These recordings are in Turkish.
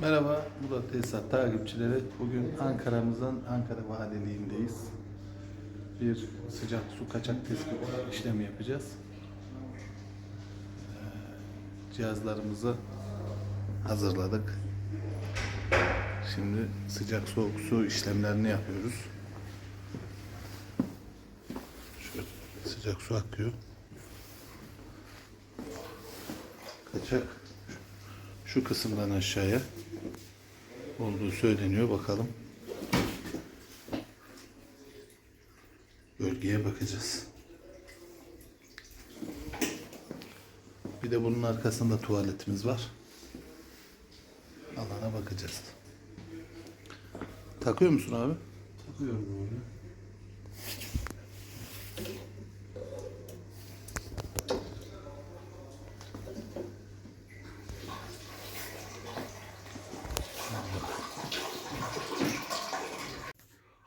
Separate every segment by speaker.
Speaker 1: Merhaba, Murat Tesisat takipçileri. Bugün Ankara'mızın Ankara Valiliğindeyiz. Bir sıcak su kaçak tespit işlemi yapacağız. Ee, Cihazlarımızı hazırladık. Şimdi sıcak soğuk su işlemlerini yapıyoruz. Şöyle sıcak su akıyor. Kaçak şu kısımdan aşağıya olduğu söyleniyor. Bakalım. Bölgeye bakacağız. Bir de bunun arkasında tuvaletimiz var. Alana bakacağız. Takıyor musun abi?
Speaker 2: Takıyorum abi.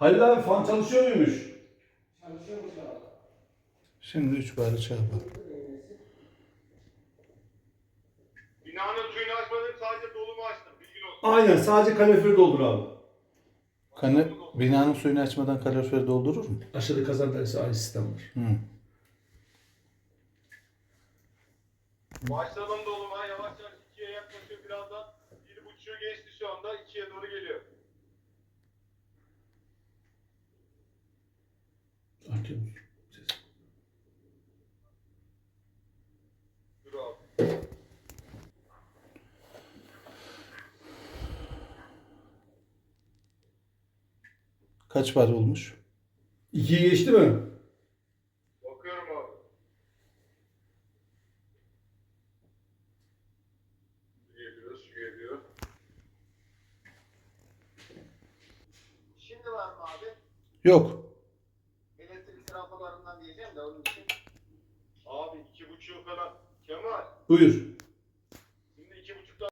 Speaker 2: Halil abi fan çalışıyor muymuş?
Speaker 1: Şimdi üç bari şey yapalım.
Speaker 3: Binanın suyunu açmadım sadece dolumu açtım. Bilgin olsun.
Speaker 2: Aynen sadece kaloriferi doldur abi.
Speaker 1: Kane, binanın suyunu açmadan kaloriferi doldurur mu?
Speaker 2: Aşağıda kazan dairesi aynı sistem var.
Speaker 1: Hı.
Speaker 3: Başladım doluma yavaş yavaş ikiye yaklaşıyor birazdan. Bir buçuğu geçti şu anda ikiye doğru geliyor.
Speaker 2: Musun?
Speaker 3: Abi.
Speaker 1: Kaç bar olmuş?
Speaker 2: İkiyi geçti mi?
Speaker 3: Bakıyorum abi. Geliyor, su geliyor.
Speaker 4: Şimdi var mı abi?
Speaker 1: Yok.
Speaker 4: Diyeceğim de onun için.
Speaker 3: Abi iki buçuğu falan. Kemal,
Speaker 2: Buyur.
Speaker 3: şimdi iki buçukta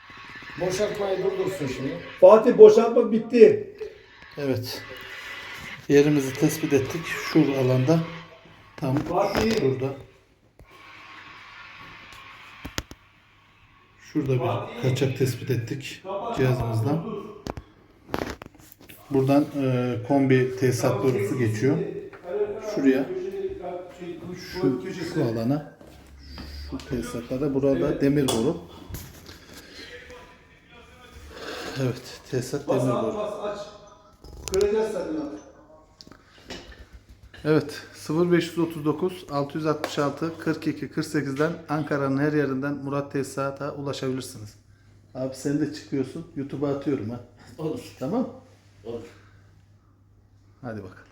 Speaker 4: Boşaltmayı durdursun şimdi.
Speaker 2: Fatih boşaltma bitti.
Speaker 1: Evet. Yerimizi tespit ettik. Şu alanda. Tam
Speaker 2: Fatih.
Speaker 1: şurada. Şurada bir kaçak tespit ettik cihazımızdan. Buradan e, kombi tesisat borusu geçiyor. Şuraya. Şu, şu alana. Şu tesisatlarda. Burada demir boru. Evet. Tesisat demir boru.
Speaker 2: Kıracağız abi.
Speaker 1: Evet 0539 666 42 48'den Ankara'nın her yerinden Murat Tesisat'a ulaşabilirsiniz. Abi sen de çıkıyorsun. YouTube'a atıyorum ha.
Speaker 5: Olur.
Speaker 1: Tamam?
Speaker 5: Olur.
Speaker 1: Hadi bakalım.